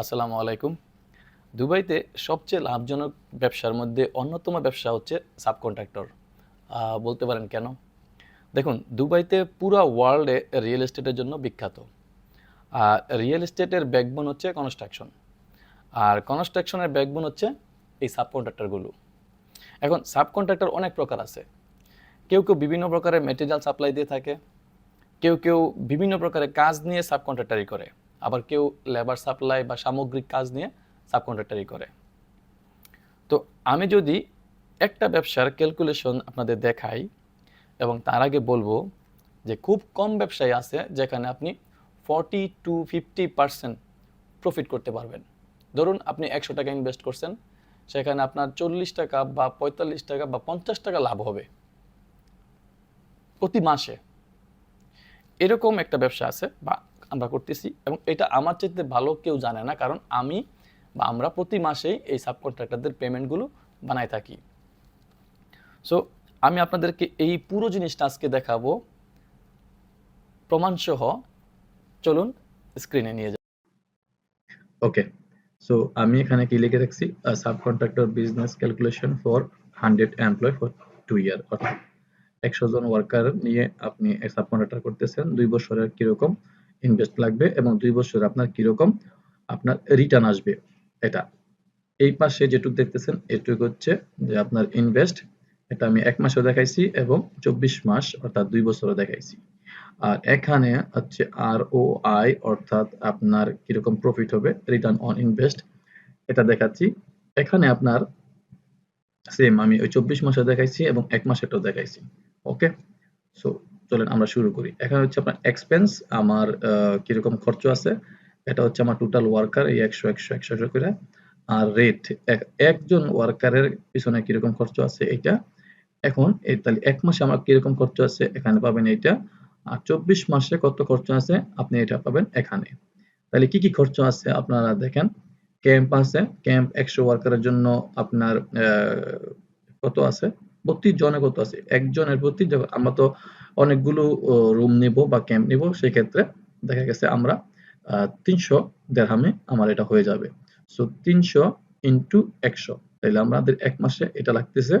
আসসালামু আলাইকুম। দুবাইতে সবচেয়ে লাভজনক ব্যবসার মধ্যে অন্যতম ব্যবসা হচ্ছে সাবকন্ট্রাক্টর। বলতে পারেন কেন? দেখুন, দুবাইতে পুরো ওয়ার্ল্ডে রিয়েল এস্টেটের জন্য বিখ্যাত। আর রিয়েল এস্টেটের ব্যাকবোন হচ্ছে কনস্ট্রাকশন। আর কনস্ট্রাকশনের ব্যাকবোন হচ্ছে এই সাবকন্ট্রাক্টরগুলো। এখন সাবকন্ট্রাক্টর অনেক প্রকার আছে। কেউ কেউ বিভিন্ন প্রকারের মেটেরিয়াল সাপ্লাই দিয়ে থাকে। কেউ কেউ বিভিন্ন প্রকারের কাজ নিয়ে সাবকন্ট্রাক্টারি করে। আবার কেউ লেবার সাপ্লাই বা সামগ্রিক কাজ নিয়ে সাবকন্ট্রাক্টারি করে। তো আমি যদি একটা ব্যবসার ক্যালকুলেশন আপনাদের দেখাই এবং তার আগে বলব যে খুব কম ব্যবসায় আছে যেখানে আপনি forty to fifty percent profit করতে পারবেন। ধরুন আপনি একশো টাকা ইনভেস্ট করছেন, সেখানে আপনার চল্লিশ টাকা বা পঁয়তাল্লিশ টাকা বা পঞ্চাশ টাকা লাভ হবে প্রতি মাসে। এরকম একটা ব্যবসা আছে বা আমরা করতেছি এবং এটা আমার চাইতে ভালো কেউ জানে না, কারণ আমি বা আমরা প্রতি মাসেই এই সাবকন্ট্রাক্টরদের পেমেন্টগুলো বানাই থাকি। সো আমি আপনাদেরকে এই পুরো জিনিসটা আজকে দেখাবো। প্রমাণসহ চলুন স্ক্রিনে নিয়ে যাই। ওকে সো আমি এখানে কি লিখে রাখছি? Sub contractor business calculation for hundred employ for two year অর্থাৎ একশো জন ওয়ার্কার নিয়ে আপনি সাব কন্ট্রাক্টর করতেছেন, দুই বছরের কীরকম ইনভেস্ট লাগবে এবং দুই বছর আপনার কীরকম আপনার রিটার্ন আসবে এটা। এই পাশে যেটুক দেখতেছেন, এটুকু হচ্ছে যে আপনার ইনভেস্ট এটা আমি এক মাসেও দেখাইছি এবং চব্বিশ মাস অর্থাৎ দুই বছরও দেখাইছি। আর এখানে হচ্ছে আর ও আই অর্থাৎ আপনার কীরকম প্রফিট হবে রিটার্ন অন ইনভেস্ট এটা দেখাচ্ছি। এখানে আপনার সেম আমি ওই চব্বিশ মাসে দেখাইছি এবং এক মাসেরটাও দেখাইছি ওকে সো চলেন আমরা শুরু করি। এখানে হচ্ছে আপনার এক্সপেন্স আমার কীরকম খরচ আছে, এটা হচ্ছে আমার টোটাল ওয়ার্কার এই একশো একশো একশো একশো করে। আর রেট একজন ওয়ার্কারের পিছনে কীরকম খরচ আছে এটা এখন এই তাহলে এক মাসে আমার কীরকম খরচ আছে, এখানে পাবেন এটা আর চব্বিশ মাসে কত খরচ আছে, আপনি এটা পাবেন এখানে। তাহলে কি কি খরচ আছে আপনারা দেখেন। ক্যাম্প আছে ক্যাম্প একশো ওয়ার্কারের জন্য আপনার কত আছে? বত্রিশ জনে কত আছে? একজনের প্রতি আমরা তো অনেকগুলো রুম নিব বা ক্যাম্প নিব সেই ক্ষেত্রে দেখা গেছে আমরা তিনশো দেড়হামে আমার এটা হয়ে যাবে। সো তিনশো ইন্টু একশো। তাহলে আমাদের এক মাসে এটা লাগতেছে।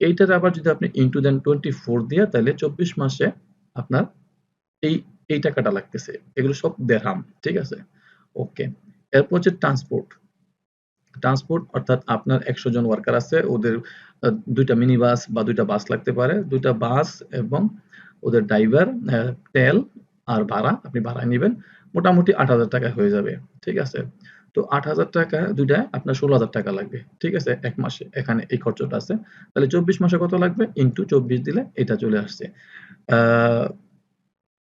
এইটার আবার যদি আপনি ইন্টু দেন টোয়েন্টি ফোর দিয়ে তাহলে চব্বিশ মাসে আপনার এই এই টাকাটা লাগতেছে। এগুলো সব দেড়হাম ঠিক আছে? ওকে এরপর হচ্ছে ট্রান্সপোর্ট ট্রান্সপোর্ট অর্থাৎ আপনার একশো জন ওয়ার্কার আছে, ওদের দুইটা মিনি বাস বা দুইটা বাস লাগতে পারে। দুইটা বাস এবং ওদের ড্রাইভার তেল আর ভাড়া আপনি ভাড়ায় নেবেন, মোটামুটি আট হাজার টাকা হয়ে যাবে, ঠিক আছে? তো আট হাজার টাকা দুইটায় আপনার ষোলো হাজার টাকা লাগবে, ঠিক আছে? এক মাসে, এখানে এই খরচটা আছে। তাহলে চব্বিশ মাসে কত লাগবে? ইন্টু চব্বিশ দিলে এটা চলে আসছে।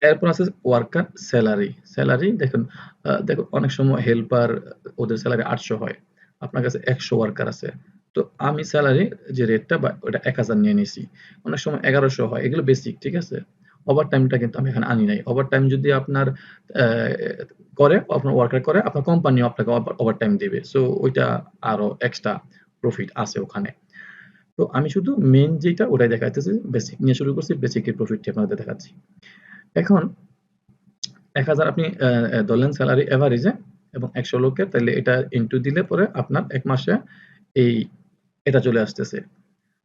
এরপর আছে ওয়ার্কার স্যালারি স্যালারি দেখুন দেখুন, অনেক সময় হেল্পার ওদের স্যালারি আটশো হয়। আপনার কাছে একশো ওয়ার্কার আছে। তো আমি স্যালারি যে রেটটা বা ওটা এক হাজার নিয়ে নিছি, অনেক সময় এগারোশো হয়, এগুলো বেসিক ঠিক আছে? ওভার টাইমটা কিন্তু আমি এখানে আনি নাই। ওভার টাইম যদি আপনার করে, আপনার ওয়ার্কার করে, আপনার কোম্পানিও আপনাকে ওভার টাইম দেবে। সো ওইটা আরও এক্সট্রা প্রফিট আছে ওখানে। তো আমি শুধু মেন যেটা ওটাই দেখাইতেছি বেসিক নিয়ে শুরু করছি বেসিকের প্রফিটটি আপনাদের দেখাচ্ছি। এখন, এক হাজার আপনি ধরলেন স্যালারি এভারেজে এবং একশো লোকের তাহলে এটা ইনটু দিলে পরে আপনার এক মাসে এই এটা চলে আসতেছে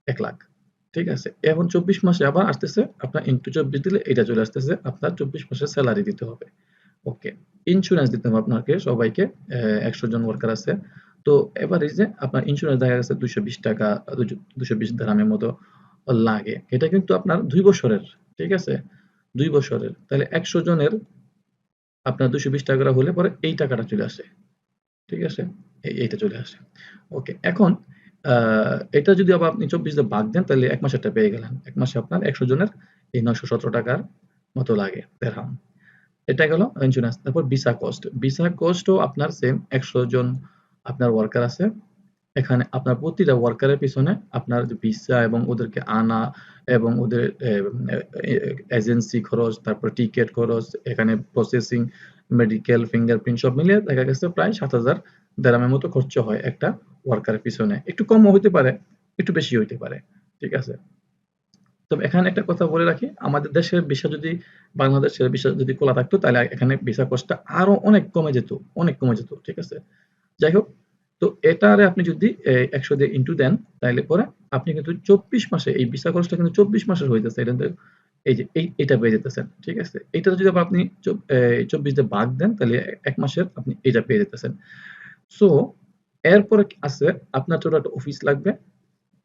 এক লাখ। ঠিক আছে? এখন চব্বিশ মাসে আবার আসতেছে, আপনার ইনটু চব্বিশ দিলে এটা চলে আসতেছে, আপনার চব্বিশ মাসে স্যালারি দিতে হবে। ওকে ইন্স্যুরেন্স দিতে হবে আপনাকে, সবাইকে একশো জন ওয়ার্কার আছে। তো এবার এই যে আপনার ইন্স্যুরেন্স দেখা গেছে দুশো বিশ টাকা দুশো বিশ দামের মতো লাগে। এটা কিন্তু আপনার দুই বছরের, ঠিক আছে? দুই বছরের। তাহলে একশো জনের আপনার দুশো বিশ টাকা হলে পরে এই টাকাটা চলে আসে। ঠিক আছে? এইটা চলে আসে। ওকে, এখন এটা যদি আবার আপনি চব্বিশ দিয়ে ভাগ দেন, তাহলে এক মাসেরটা পেয়ে গেলেন। এক মাসে আপনার একশো জনের এই নয়শো সতেরো টাকার মতো লাগে দেড়হাম এটা গেল ইন্স্যুরেন্স তারপর ভিসা কস্ট ভিসা কস্টও আপনার সেম একশো জন আপনার ওয়ার্কার আছে। এখানে আপনার প্রতিটা ওয়ার্কারের পিছনে আপনার ভিসা এবং ওদেরকে আনা এবং ওদের এজেন্সি খরচ, তারপর টিকিট খরচ, এখানে প্রসেসিং মেডিকেল ফিঙ্গারপ্রিন্ট সব মিলিয়ে দেখা গেছে প্রায় সাত হাজার দেড়ামের মতো খরচ হয় একটা ওয়ার্কারের পিছনে। একটু কমও হতে পারে, একটু বেশি হইতে পারে, ঠিক আছে? তবে এখানে একটা কথা বলে রাখি, আমাদের দেশের ভিসা যদি, বাংলাদেশের ভিসা যদি খোলা থাকতো, তাহলে এখানে ভিসা কস্টটা আরও অনেক কমে যেত, অনেক কমে যেত, ঠিক আছে? যাই হোক তো এটারে আপনি যদি একশো দিয়ে ইন্টু দেন তাহলে পরে আপনি কিন্তু চব্বিশ মাসে, এই ভিসা খরচটা কিন্তু চব্বিশ মাসের হয়ে যাচ্ছে এটা এই যে, এই, এটা পেয়ে যেতেছেন, ঠিক আছে? এটা যদি আপনি চব্বিশ দিয়ে ভাগ দেন তাহলে এক মাসের আপনি এটা পেয়ে যেতেছেন। সো এরপরে আছে, আপনার ছোট একটা অফিস লাগবে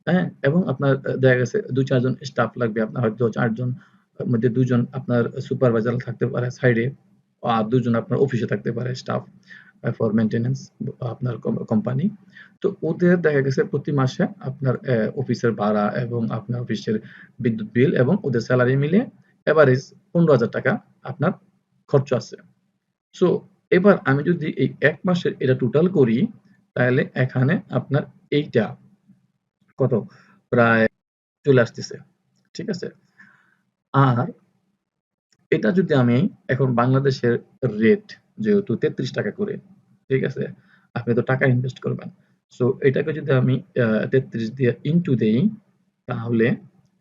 হ্যাঁ? এবং আপনার দেখা গেছে দু চারজন স্টাফ লাগবে, আপনার হয়তো চারজন মধ্যে দুজন আপনার সুপারভাইজার থাকতে পারে সাইডে আর দুজন আপনার অফিসে থাকতে পারে স্টাফ ফর মেনটেনেন্স আপনার কোম্পানি তো ওদের দেখা গেছে প্রতি মাসে আপনার অফিসের ভাড়া এবং আপনার অফিসের বিদ্যুৎ বিল এবং ওদের স্যালারি মিলে এভারেজ পনেরো হাজার টাকা আপনার খরচ আছে। সো এবার আমি যদি এই এক মাসের এটা টোটাল করি, তাহলে এখানে আপনার এইটা কত? প্রায় চলে আসতেছে, ঠিক আছে? আর এটা যদি আমি এখন বাংলাদেশের রেট যেহেতু তেত্রিশ টাকা করে, ঠিক আছে? আপনি তো টাকা ইনভেস্ট করবেন। সো এটাকে যদি আমি তেত্রিশ দিয়ে ইনটু দেই, তাহলে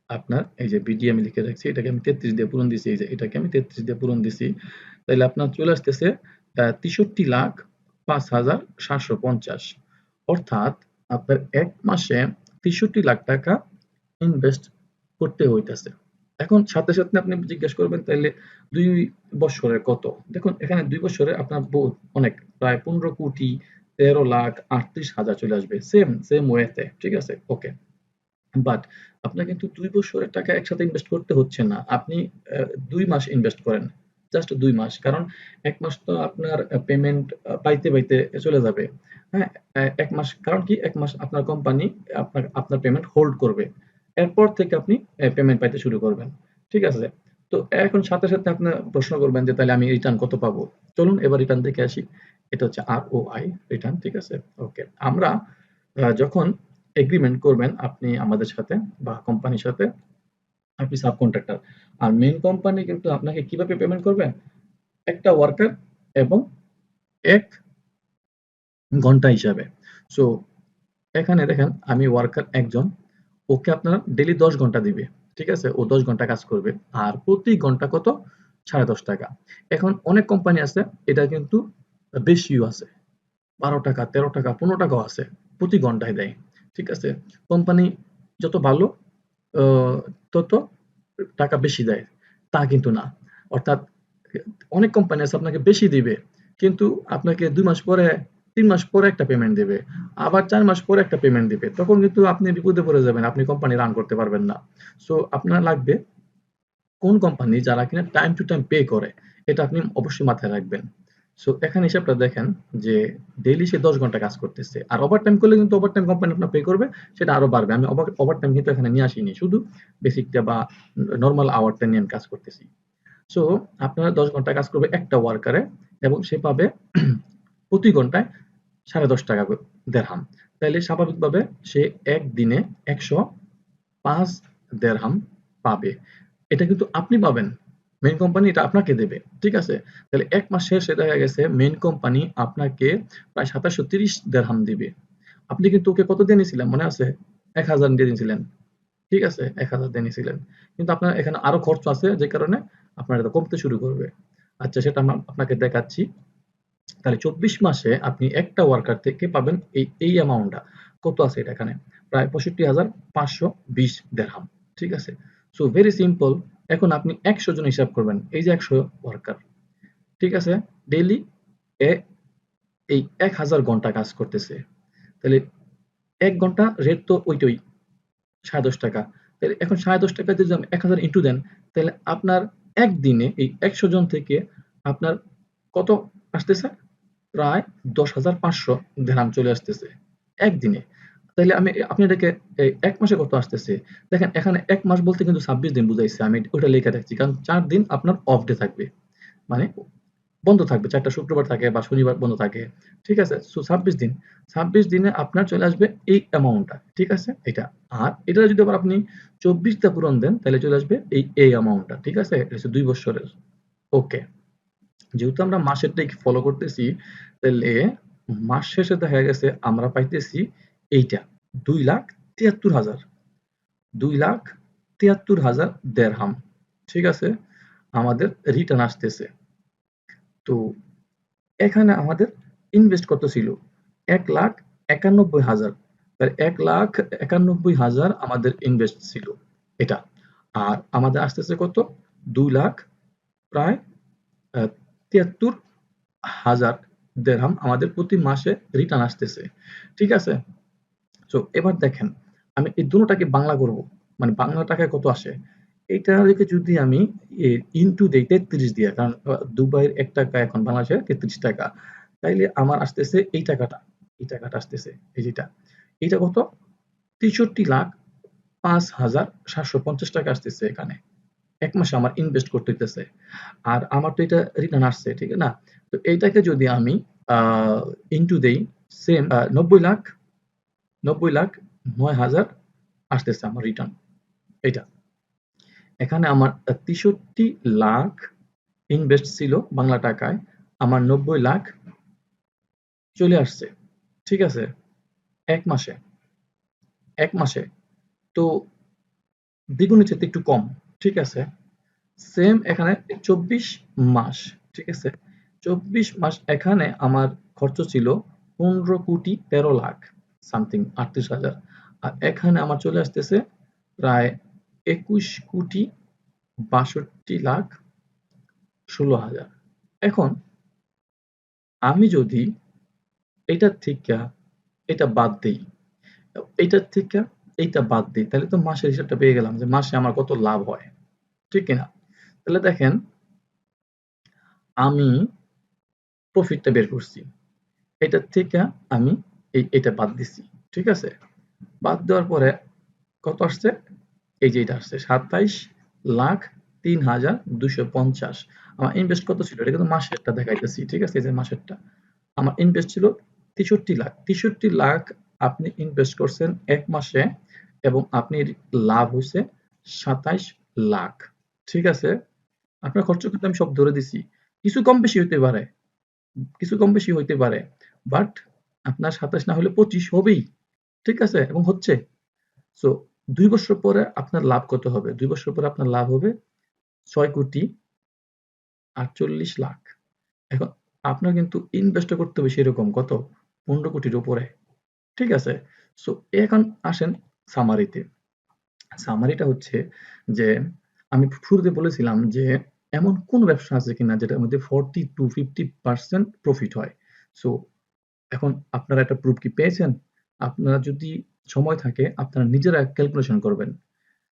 আপনার এই যে বিডি আমি লিখে রাখছি, এটাকে আমি তেত্রিশ দিয়ে পূরণ দিছি, এই যে এটাকে আমি তেত্রিশ দিয়ে পূরণ দিছি তাহলে আপনার চলে আসতেছে তেষট্টি লাখ পাঁচ হাজার সাতশো পঞ্চাশ। অর্থাৎ আপনার এক মাসে তেষট্টি লাখ টাকা ইনভেস্ট করতে হইতেছে। এখন সাথে সাথে আপনি জিজ্ঞেস করবেন, তাইলে দুই বছরের কত? দেখুন, এখানে দুই বছরে আপনার অনেক, প্রায় পনেরো কোটি তেরো লাখ আটত্রিশ হাজার চলে আসবে। সেম সেম ওয়েতে, ঠিক আছে? ওকে। বাট আপনার কিন্তু দুই বছরের টাকা একসাথে ইনভেস্ট করতে হচ্ছে না। আপনি দুই মাস ইনভেস্ট করেন, জাস্ট দুই মাস। কারণ এক মাস তো আপনার পেমেন্ট পাইতে পাইতে চলে যাবে। হ্যাঁ এক মাস, কারণ কি? এক মাস আপনার কোম্পানি আপনার আপনার পেমেন্ট হোল্ড করবে। এরপর থেকে আপনি পেমেন্ট পাইতে শুরু করবেন। ঠিক আছে? তো এখন সাথে সাথে আপনার প্রশ্ন করবেন যে, তাহলে আমি রিটার্ন কত পাবো? চলুন এবার রিটার্ন দেখে আসি। এটা হচ্ছে আর ও আই রিটার্ন ঠিক আছে? ওকে আমরা যখন এগ্রিমেন্ট করবেন আপনি আমাদের সাথে বা কোম্পানির সাথে, আপনি সাব কন্ট্রাক্টর আর মেন কোম্পানি কিন্তু আপনাকে কীভাবে পেমেন্ট করবে? একটা ওয়ার্কার এবং এক ঘণ্টা হিসাবে। সো এখানে দেখেন আমি ওয়ার্কার একজন ওকে আপনারা ডেলি দশ ঘণ্টা দিবে, ঠিক আছে? ও দশ ঘণ্টা কাজ করবে। আর প্রতি ঘণ্টা কত? সাড়ে দশ টাকা। এখন অনেক কোম্পানি আছে, এটা কিন্তু বেশিও আছে। বারো টাকা, তেরো টাকা, পনেরো টাকাও আছে, প্রতি ঘন্টায় দেয়, ঠিক আছে? কোম্পানি যত ভালো তত টাকা বেশি দেয়, তা কিন্তু না। অর্থাৎ অনেক কোম্পানি আছে, আপনাকে বেশি দিবে, কিন্তু আপনাকে দুই মাস পরে তিন মাস পরে একটা পেমেন্ট দেবে, আবার চার মাস পরে একটা পেমেন্ট দিবে, তখন কিন্তু আপনি বিপদে পড়ে যাবেন, আপনি কোম্পানি রান করতে পারবেন না। সো আপনার লাগবে কোন কোম্পানি যারা কিনা টাইম টু টাইম পে করে, এটা আপনি অবশ্যই মাথায় রাখবেন। সো এখানে হিসাবটা দেখেন যে ডেইলি সে দশ ঘণ্টা কাজ করতেছে, আর ওভার টাইম করলে কিন্তু ওভার টাইম কোম্পানি আপনার পে করবে, সেটা আরও বাড়বে। আমি ওভার টাইম কিন্তু এখানে নিয়ে আসিনি, শুধু বেসিকটা বা নর্মাল আওয়ারটা নিয়ে আমি কাজ করতেছি। সো আপনারা দশ ঘণ্টা কাজ করবে একটা ওয়ার্কারে এবং সে পাবে প্রতি ঘন্টায় সাড়ে দশ টাকা দেড়হাম। তাহলে স্বাভাবিকভাবে সে এক দিনে একশো পাঁচ দেড়হাম পাবে। এটা কিন্তু আপনি পাবেন। মেন কোম্পানি এটা আপনাকে দেবে, ঠিক আছে? তাহলে এক মাস শেষে দেখা গেছে মেন কোম্পানি আপনাকে প্রায় সাতাশশো তিরিশ দেড়হাম দিবে। আপনি কিন্তু ওকে কত দিয়ে নিয়েছিলেন মনে আছে? এক হাজার দিয়ে নিয়েছিলেন ঠিক আছে? এক হাজার দিয়ে নিয়েছিলেন কিন্তু আপনার এখানে আরও খরচ আছে, যে কারণে আপনার এটা কমতে শুরু করবে। আচ্ছা সেটা আমরা আপনাকে দেখাচ্ছি। তাহলে চব্বিশ মাসে আপনি একটা ওয়ার্কার থেকে পাবেন এই এই অ্যামাউন্টটা কত আছে এটা এখানে? প্রায় পঁয়ষট্টি হাজার পাঁচশো বিশ দেড়হাম ঠিক আছে? সো ভেরি সিম্পল এখন আপনি একশো জন হিসাব করবেন, এই যে একশো ওয়ার্কার ঠিক আছে? ডেইলি এ এই এক হাজার ঘণ্টা কাজ করতেছে। তাহলে এক ঘণ্টা রেট তো ওইটাই, সাড়ে দশ টাকা। তাহলে এখন সাড়ে দশ টাকা যদি এক হাজার ইন্টু দেন, তাহলে আপনার একদিনে এই একশো জন থেকে আপনার কত আসতেছে, প্রায় দশ হাজার পাঁচশো দেরাম চলে আসতেছে একদিনে। তাহলে আমি, আপনি এটাকে এক মাসে কত আসতেছে? দেখেন, এখানে এক মাস বলতে কিন্তু ছাব্বিশ দিন বুঝাইছে, আমি ওটা লেখা রাখছি কারণ চার দিন আপনার অফ ডে থাকবে। মানে বন্ধ থাকবে, চারটা শুক্রবার থাকে বা শনিবার বন্ধ থাকে, ঠিক আছে? ছাব্বিশ দিন, ছাব্বিশ দিনে আপনার চলে আসবে এই অ্যামাউন্টটা ঠিক আছে? এটা। আর এটা যদি আবার আপনি চব্বিশটা পূরণ দেন তাহলে চলে আসবে এই এই অ্যামাউন্টটা ঠিক আছে? দুই বছরের। ওকে যেহেতু আমরা মাসের মাসেরটাই ফলো করতেছি, তাহলে মাস শেষে দেখা গেছে আমরা পাইতেছি এইটা, দুই লাখ তিয়াত্তর হাজার। দুই লাখ তিয়াত্তর হাজার দেড়হাম, ঠিক আছে? আমাদের রিটার্ন আসতেছে। তো এখানে আমাদের ইনভেস্ট কত ছিল? এক লাখ একানব্বই হাজার। তাহলে এক লাখ একানব্বই হাজার আমাদের ইনভেস্ট ছিল এটা। আর আমাদের আসতেছে কত? দুই লাখ প্রায় তিয়াত্তর হাজার দেড়হাম আমাদের প্রতি মাসে রিটার্ন আসতেছে। ঠিক আছে? তো এবার দেখেন, আমি এই দুটোটাকে বাংলা করব। মানে বাংলা টাকায় কত আসে? এইটা রেখে যদি আমি ইনটু দেই তেত্রিশ দিয়ে, কারণ দুবাইয়ের এক টাকা, এখন বাংলাদেশে তেত্রিশ টাকা। তাইলে আমার আসতেছে এই টাকাটা এই টাকাটা আসতেছে, এই যেটা। এইটা কত? তেষট্টি লাখ পাঁচ হাজার সাতশো পঞ্চাশ টাকা আসতেছে এখানে। এক মাসে আমার ইনভেস্ট করতে হইতেছে। আর আমার তো এটা রিটার্ন আসছে, ঠিক না? তো এইটাকে যদি আমি ইনটু দেই সেম নব্বই লাখ নব্বই লাখ নয় হাজার আসতেছে আমার রিটার্ন এটা এখানে আমার তেষট্টি লাখ ইনভেস্ট ছিল বাংলা টাকায়, আমার নব্বই লাখ চলে আসছে, ঠিক আছে? এক মাসে। এক মাসে। তো দ্বিগুণের চেয়ে একটু কম। ঠিক আছে? সেম এখানে চব্বিশ মাস, ঠিক আছে? চব্বিশ মাস এখানে আমার খরচ ছিল পনেরো কোটি তেরো লাখ সামথিং আটত্রিশ হাজার। আর এখানে আমার চলে আসতেছে প্রায় একুশ কোটি বাষট্টি লাখ ষোলো হাজার। এখন আমি যদি এটার থেকে এটা বাদ দিই এইটার থেকে এইটা বাদ দিই, তাহলে তো মাসের হিসাবটা পেয়ে গেলাম যে মাসে আমার কত লাভ হয়, ঠিক কিনা? তাহলে দেখেন, আমি প্রফিটটা বের করছি এটার থেকে আমি এই, এটা বাদ দিছি, ঠিক আছে? বাদ দেওয়ার পরে কত আসছে? এই যে এটা আসছে, সাতাইশ লাখ তিন হাজার দুশো পঞ্চাশ। আমার ইনভেস্ট কত ছিল? এটা কিন্তু মাসেরটা দেখাইতেছি, ঠিক আছে? এই যে মাসেরটা। আমার ইনভেস্ট ছিল তেষট্টি লাখ। তেষট্টি লাখ আপনি ইনভেস্ট করছেন এক মাসে এবং আপনি লাভ হয়েছে সাতাইশ লাখ। ঠিক আছে? আপনার খরচ কিন্তু আমি সব ধরে দিছি। কিছু কম বেশি হইতে পারে। কিছু কম বেশি হইতে পারে। বাট আপনার সাতাশ না হলে পঁচিশ হবেই। ঠিক আছে? এবং হচ্ছে সো দুই বছর পরে আপনার লাভ কত হবে? দুই বছর পরে আপনার লাভ হবে ছয় কোটি আটচল্লিশ লাখ। এখন আপনার কিন্তু ইনভেস্ট করতে হবে সেরকম। কত? পনেরো কোটির উপরে। ঠিক আছে? সো এখন আসেন সামারিতে সামারিটা হচ্ছে যে, আমি শুরুতে বলেছিলাম যে, এমন কোন ব্যবসা আছে কিনা যেটার মধ্যে forty to fifty percent profit হয়। সো এখন আপনারা একটা প্রুফ কি পেয়েছেন? আপনারা যদি সময় থাকে, আপনারা নিজেরা ক্যালকুলেশন করবেন।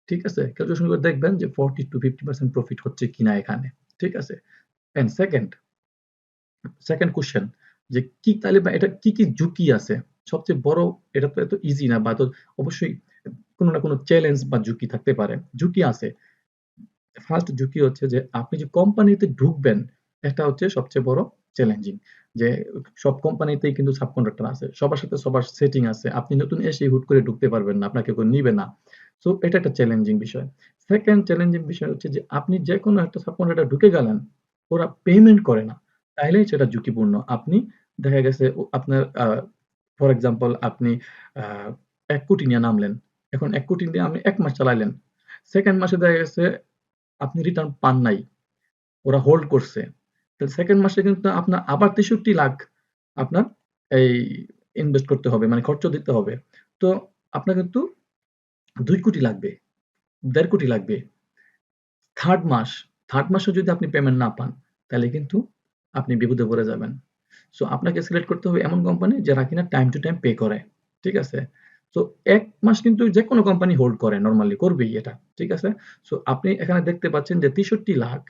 ঠিক আছে? ক্যালকুলেশন করে দেখবেন যে forty to fifty percent profit হচ্ছে কিনা এখানে। ঠিক আছে? এন্ড সেকেন্ড সেকেন্ড কোশ্চেন যে কি তাহলে এটা কি কি ঝুঁকি আছে? সবচেয়ে বড়, এটা তো এত ইজি না বা তো অবশ্যই কোনো না কোনো চ্যালেঞ্জ বা ঝুঁকি থাকতে পারে। ঝুঁকি আছে। ফার্স্ট ঝুঁকি হচ্ছে যে, আপনি যে কোম্পানিতে ঢুকবেন, এটা হচ্ছে সবচেয়ে বড় চ্যালেঞ্জিং যে, সব কোম্পানিতেই কিন্তু সাবকন্ট্রাক্টর আছে। সবার সাথে সবার সেটিং আছে। আপনি নতুন এসে হুট করে ঢুকতে পারবেন না, আপনাকে কেউ নিবে না। সো এটা একটা চ্যালেঞ্জিং বিষয়। সেকেন্ড চ্যালেঞ্জিং বিষয় হচ্ছে যে, আপনি যে কোনো একটা সাবকন্ট্রাক্টর ঢুকে গেলেন, ওরা পেমেন্ট করে না। তাহলেই সেটা ঝুঁকিপূর্ণ। আপনি দেখা গেছে, আপনার ফর এক্সাম্পল আপনি এক কোটি নিয়ে নামলেন। এখন এক কোটি নিয়ে আপনি এক মাস চালাইলেন। সেকেন্ড মাসে দেখা গেছে আপনি রিটার্ন পান নাই। ওরা হোল্ড করছে। তাহলে সেকেন্ড মাসে কিন্তু আপনার আবার তেষট্টি লাখ আপনার এই ইনভেস্ট করতে হবে মানে খরচ দিতে হবে। তো আপনার কিন্তু দুই কোটি লাগবে, দেড় কোটি লাগবে। থার্ড মাস থার্ড মাসে যদি আপনি পেমেন্ট না পান, তাহলে কিন্তু আপনি বিপদে পড়ে যাবেন। সো আপনাকে সিলেক্ট করতে হবে এমন কোম্পানি যারা কিনা টাইম টু টাইম পে করে, ঠিক আছে? তো এক মাস কিন্তু যে কোনো কোম্পানি হোল্ড করে নর্মালি করবেই এটা, ঠিক আছে? সো আপনি এখানে দেখতে পাচ্ছেন যে তেষট্টি লাখ,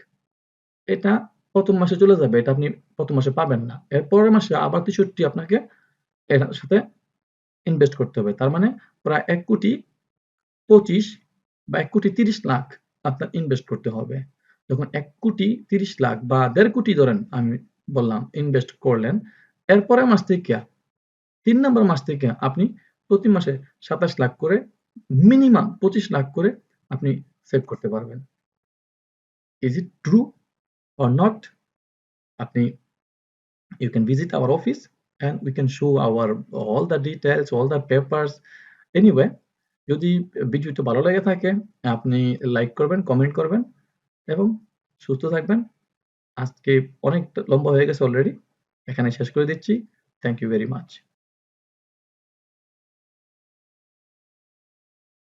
এটা প্রথম মাসে চলে যাবে, এটা আপনি প্রথম মাসে পাবেন না। এর পরের মাসে আবার তেষট্টি আপনাকে এর সাথে ইনভেস্ট করতে হবে। তার মানে প্রায় এক কোটি পঁচিশ বা এক কোটি তিরিশ লাখ আপনার ইনভেস্ট করতে হবে। যখন এক কোটি তিরিশ লাখ বা দেড় কোটি ধরেন, আমি বললাম ইনভেস্ট করলেন এরপরে মাস থেকে, তিন নম্বর মাস থেকে আপনি প্রতি মাসে সাতাশ লাখ করে, মিনিমাম পঁচিশ লাখ করে আপনি সেভ করতে পারবেন। Is it true or not আপনি, you can visit our office and we can show our, all the details, all the papers. Anyway, যদি ভিডিওটি ভালো লেগে থাকে, আপনি লাইক করবেন কমেন্ট করবেন এবং সুস্থ থাকবেন। আজকে অনেক লম্বা হয়ে গেছে অলরেডি এখানে শেষ করে দিচ্ছি। Thank you very much